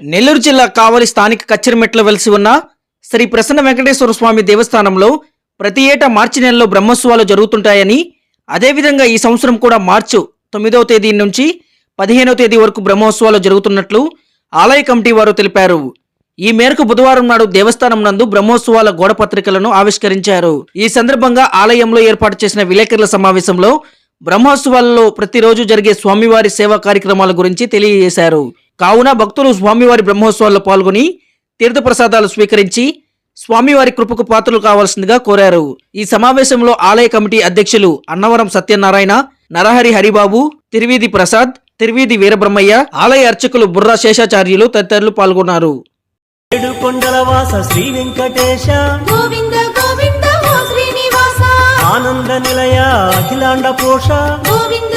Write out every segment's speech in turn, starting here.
నెల్లూరు జిల్లా కావలి స్థానిక కచ్చిరిమెట్లో వెలిసి ఉన్న శ్రీ ప్రసన్న వెంకటేశ్వర స్వామి దేవస్థానంలో ప్రతి ఏటా మార్చి నెలలో బ్రహ్మోత్సవాలు జరుగుతుంటాయని అదేవిధంగా ఈ సంవత్సరం కూడా మార్చు తొమ్మిదవ తేదీ నుంచి పదిహేనవ తేదీ వరకు బ్రహ్మోత్సవాలు జరుగుతున్నట్లు ఆలయ కమిటీ వారు తెలిపారు. ఈ మేరకు బుధవారం నాడు దేవస్థానం నందు బ్రహ్మోత్సవాల గోడ పత్రికలను ఆవిష్కరించారు. ఈ సందర్భంగా ఆలయంలో ఏర్పాటు చేసిన విలేకరుల సమావేశంలో బ్రహ్మోత్సవాలలో ప్రతిరోజు జరిగే స్వామివారి సేవా కార్యక్రమాల గురించి తెలియజేశారు. కావున భక్తులు స్వామివారి బ్రహ్మోత్సవాల్లో పాల్గొని తీర్థప్రసాదాలు స్వీకరించి స్వామివారి కృపకు పాత్రలు కావాల్సిందిగా కోరారు. ఈ సమావేశంలో ఆలయ కమిటీ అధ్యక్షులు అన్నవరం సత్యనారాయణ నరహరి హరిబాబు తిరువీధి ప్రసాద్ తిరువీధి వీరబ్రహ్మయ్య ఆలయ అర్చకులు బుర్రా శేషాచార్యులు తదితరులు పాల్గొన్నారు. శ్రీ వెంకటేశ. గోవింద గోవింద ఓ శ్రీనివాస. ఆనంద నిలయ అఖిలాండ పోష. గోవింద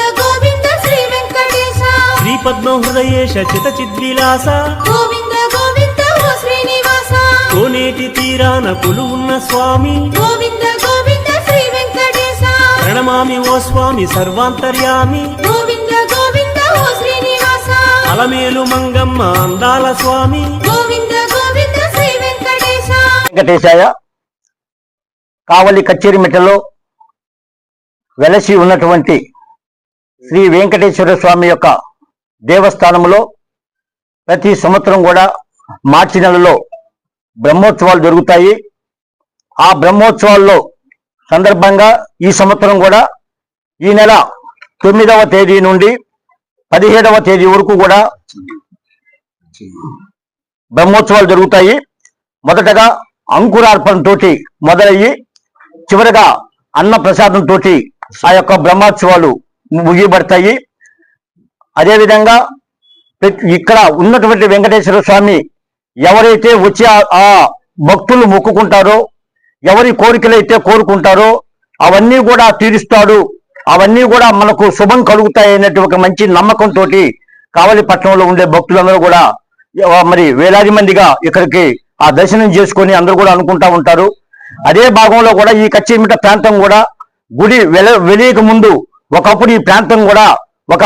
వెంకటేశ శ్రీ పద్మ హృదయేశ చిత చిద్విలాస గోవింద గోవింద ఓ శ్రీనివాస. కోనేటి తీరాన ఉన్న స్వామి. గోవింద గోవింద శ్రీ వెంకటేశ. ప్రణమామి ఓ స్వామి సర్వాంతర్యామి. గోవింద గోవింద ఓ శ్రీనివాస. అలమేలు మంగమ్మ అందాల స్వామి. గోవింద గోవింద శ్రీ వెంకటేశ. వెంకటేశాయ కావలి కచ్చేరిమిట్టలో వెలసి ఉన్నటువంటి శ్రీ వెంకటేశ్వర స్వామి యొక్క దేవస్థానంలో ప్రతి సంవత్సరం కూడా మార్చి నెలలో బ్రహ్మోత్సవాలు జరుగుతాయి. ఆ బ్రహ్మోత్సవాల్లో సందర్భంగా ఈ సంవత్సరం కూడా ఈ నెల తొమ్మిదవ తేదీ నుండి పదిహేడవ తేదీ వరకు కూడా బ్రహ్మోత్సవాలు జరుగుతాయి. మొదటగా అంకురార్పణతో మొదలయ్యి చివరగా అన్న ప్రసాదంతో ఆ యొక్క బ్రహ్మోత్సవాలు ముగియబడతాయి. అదేవిధంగా ఇక్కడ ఉన్నటువంటి వెంకటేశ్వర స్వామి ఎవరైతే వచ్చి ఆ- భక్తులు మొక్కుకుంటారో ఎవరి కోరికలు అయితే కోరుకుంటారో అవన్నీ కూడా తీరుస్తాడు. అవన్నీ కూడా మనకు శుభం కలుగుతాయి అనేటువంటి ఒక మంచి నమ్మకంతో కావలిపట్నంలో ఉండే భక్తులందరూ కూడా మరి వేలాది మందిగా ఇక్కడికి ఆ దర్శనం చేసుకొని అందరూ కూడా అనుకుంటా ఉంటారు. అదే భాగంలో కూడా ఈ కచ్చిమిట ప్రాంతం కూడా గుడి వెల వెలియక ముందు ఒకప్పుడు ఈ ప్రాంతం కూడా ఒక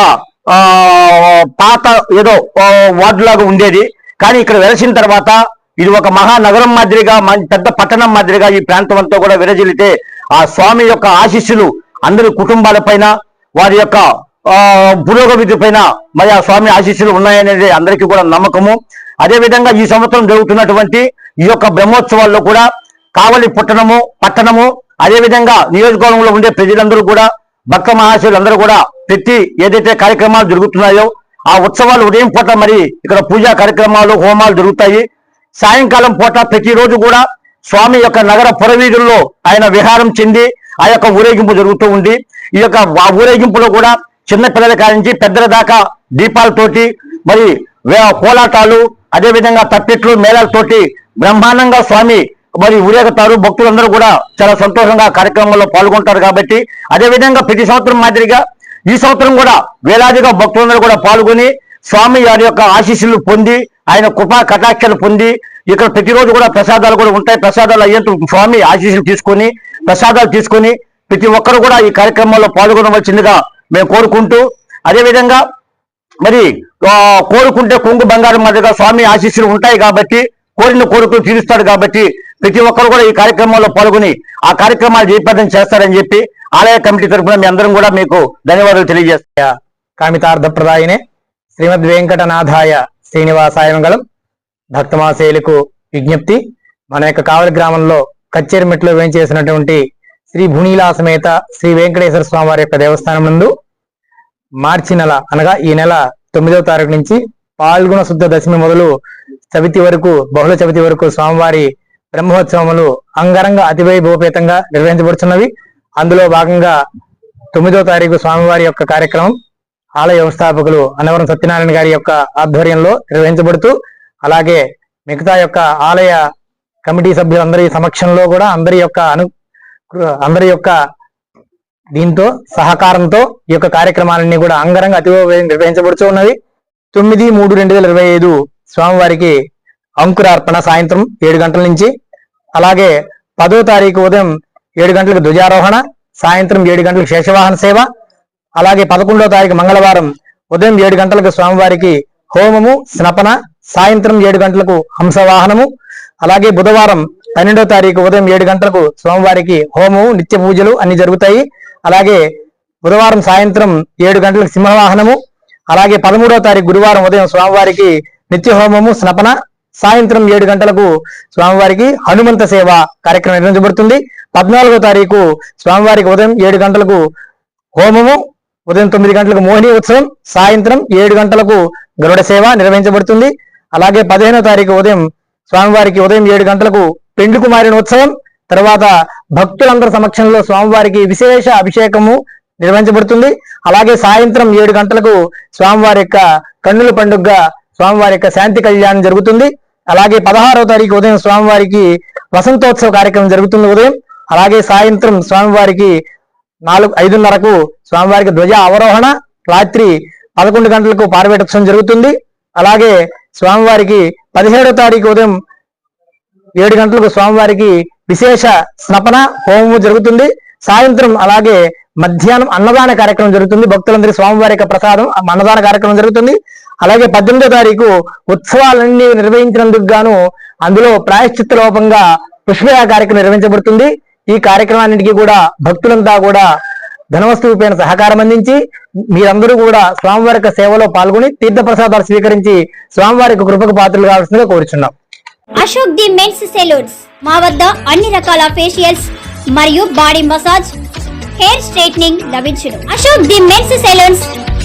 పాత ఏదో వార్డులాగా వార్డు లాగా ఉండేది. కానీ ఇక్కడ వెలసిన తర్వాత ఇది ఒక మహానగరం మాదిరిగా పెద్ద పట్టణం మాదిరిగా ఈ ప్రాంతం అంతా కూడా విరజిల్లితే ఆ స్వామి యొక్క ఆశీస్సులు అందరి కుటుంబాల పైన వారి యొక్క పురోగమితి పైన మరి ఆ స్వామి ఆశీస్సులు ఉన్నాయనేది అందరికీ కూడా నమ్మకము. అదేవిధంగా ఈ సంవత్సరం జరుగుతున్నటువంటి ఈ యొక్క బ్రహ్మోత్సవాల్లో కూడా కావలి పుట్టణము పట్టణము అదేవిధంగా నియోజకవర్గంలో ఉండే ప్రజలందరూ కూడా భక్త మహాశయులు అందరూ కూడా ప్రతి ఏదైతే కార్యక్రమాలు జరుగుతున్నాయో ఆ ఉత్సవాలు ఉదయం పూట మరి ఇక్కడ పూజా కార్యక్రమాలు హోమాలు జరుగుతాయి. సాయంకాలం పూట ప్రతిరోజు కూడా స్వామి యొక్క నగర పురవీధుల్లో ఆయన విహారం చెంది ఆ యొక్క ఊరేగింపు జరుగుతూ ఉంది. ఈ యొక్క ఆ ఊరేగింపులో కూడా చిన్న పిల్లల కాడి నుంచి పెద్దల దాకా దీపాలతోటి మరి వే- కోలాటాలు అదేవిధంగా తప్పెట్లు మేళాలతోటి బ్రహ్మాండంగా స్వామి మరి ఊరేగుతారు భక్తులందరూ కూడా చాలా సంతోషంగా కార్యక్రమంలో పాల్గొంటారు కాబట్టి అదే విధంగా ప్రతి సంవత్సరం మాదిరిగా ఈ సంవత్సరం కూడా వేలాదిగా భక్తులందరూ కూడా పాల్గొని స్వామి వారి యొక్క ఆశీస్సులు పొంది ఆయన కృపా కటాక్షలు పొంది ఇక్కడ ప్రతిరోజు కూడా ప్రసాదాలు కూడా ఉంటాయి. ప్రసాదాలు అయ్యేంత స్వామి ఆశీస్సులు తీసుకొని ప్రసాదాలు తీసుకొని ప్రతి ఒక్కరు కూడా ఈ కార్యక్రమంలో పాల్గొనవలసిందిగా మేము కోరుకుంటూ అదేవిధంగా మరి కోరుకుంటే కొంగు బంగారం మాదిరిగా స్వామి ఆశీస్సులు ఉంటాయి కాబట్టి కోరిన కోరికలు తీరుస్తాడు కాబట్టి ప్రతి ఒక్కరు కూడా ఈ కార్యక్రమంలో పాల్గొని ఆ కార్యక్రమాలు జయప్రదం చేస్తారని చెప్పి ఆలయ కమిటీ తరఫున మీ అందరం కూడా మీకు ధన్యవాదాలు తెలియజేస్తా కామితార్థ ప్రదాయనే శ్రీమద్ వెంకటనాథాయ శ్రీనివాసాయ మంగళం. భక్తమాసేయులకు విజ్ఞప్తి. మన యొక్క కావలి గ్రామంలో కచ్చేరిమెట్లో వేయించేసినటువంటి శ్రీ భూనీలా సమేత శ్రీ వెంకటేశ్వర స్వామి వారి యొక్క దేవస్థానం నందు మార్చి నెల అనగా ఈ నెల తొమ్మిదవ తారీఖు నుంచి పాల్గొన శుద్ధ దశమి మొదలు చవితి వరకు బహుళ చవితి వరకు స్వామివారి బ్రహ్మోత్సవములు అంగరంగ అతివైభవపేతంగా నిర్వహించబడుతున్నవి అందులో భాగంగా తొమ్మిదో తారీఖు స్వామివారి యొక్క కార్యక్రమం ఆలయ వ్యవస్థాపకులు అన్నవరం సత్యనారాయణ గారి యొక్క ఆధ్వర్యంలో నిర్వహించబడుతూ అలాగే మిగతా యొక్క ఆలయ కమిటీ సభ్యులందరి సమక్షంలో కూడా అందరి యొక్క అను అందరి యొక్క దీంతో సహకారంతో ఈ యొక్క కార్యక్రమాలన్నీ కూడా అంగరంగ అతివైభవంగా నిర్వహించబడుతూ ఉన్నవి. తొమ్మిది మూడు రెండు వేల ఇరవై ఐదు స్వామివారికి అంకురార్పణ సాయంత్రం ఏడు గంటల నుంచి అలాగే పదో తారీఖు ఉదయం ఏడు గంటలకు ధ్వజారోహణ సాయంత్రం ఏడు గంటలకు శేషవాహన సేవ అలాగే పదకొండో తారీఖు మంగళవారం ఉదయం ఏడు గంటలకు స్వామివారికి హోమము స్నపన సాయంత్రం ఏడు గంటలకు హంసవాహనము అలాగే బుధవారం పన్నెండో తారీఖు ఉదయం ఏడు గంటలకు స్వామివారికి హోమము నిత్య పూజలు అన్ని జరుగుతాయి. అలాగే బుధవారం సాయంత్రం ఏడు గంటలకు సింహవాహనము అలాగే పదమూడో తారీఖు గురువారం ఉదయం స్వామివారికి నిత్య హోమము స్నపన సాయంత్రం ఏడు గంటలకు స్వామివారికి హనుమంత సేవ కార్యక్రమం నిర్వహించబడుతుంది. పద్నాలుగో తారీఖు స్వామివారికి ఉదయం ఏడు గంటలకు హోమము ఉదయం తొమ్మిది గంటలకు మోహిని ఉత్సవం సాయంత్రం ఏడు గంటలకు గరుడ సేవ నిర్వహించబడుతుంది. అలాగే పదిహేనో తారీఖు ఉదయం స్వామివారికి ఉదయం ఏడు గంటలకు పెండ్లి కుమారిన ఉత్సవం తర్వాత భక్తులందరి సమక్షంలో స్వామివారికి విశేష అభిషేకము నిర్వహించబడుతుంది. అలాగే సాయంత్రం ఏడు గంటలకు స్వామివారి యొక్క కన్నుల పండుగ స్వామివారి యొక్క శాంతి కళ్యాణం జరుగుతుంది. అలాగే పదహారవ తారీఖు ఉదయం స్వామివారికి వసంతోత్సవ కార్యక్రమం జరుగుతుంది ఉదయం అలాగే సాయంత్రం స్వామివారికి నాలుగు ఐదున్నరకు స్వామివారికి ధ్వజ అవరోహణ రాత్రి పదకొండు గంటలకు పార్వేటోత్సవం జరుగుతుంది. అలాగే స్వామివారికి పదిహేడవ తారీఖు ఉదయం ఏడు గంటలకు స్వామివారికి విశేష స్నపన హోమము జరుగుతుంది. సాయంత్రం అలాగే మధ్యాహ్నం అన్నదాన కార్యక్రమం జరుగుతుంది. భక్తులందరి స్వామివారి యొక్క ప్రసాదం అన్నదాన కార్యక్రమం జరుగుతుంది. అలాగే పద్దెనిమిదో తారీఖు ఉత్సవాలన్నీ నిర్వహించినందుకు గాను అందులో ప్రాయశ్చిత్త లోపంగా పుష్పయా కార్యక్రమం నిర్వహించబడుతుంది. ఈ కార్యక్రమాన్నింటికి కూడా భక్తులంతా కూడా ధనవస్తు సహకారం అందించి మీరందరూ కూడా స్వామివారి యొక్క సేవలో పాల్గొని తీర్థ ప్రసాదాలు స్వీకరించి స్వామివారి యొక్క కృపకు పాత్రలు కావాల్సిందిగా కోరుచున్నాం. Ashok the men's salons. మా వద్ద అన్ని రకాల ఫేషియల్స్ మరియు బాడీ మసాజ్ హెయిర్ స్ట్రైట్నింగ్ లభించును. Ashok the men's salons.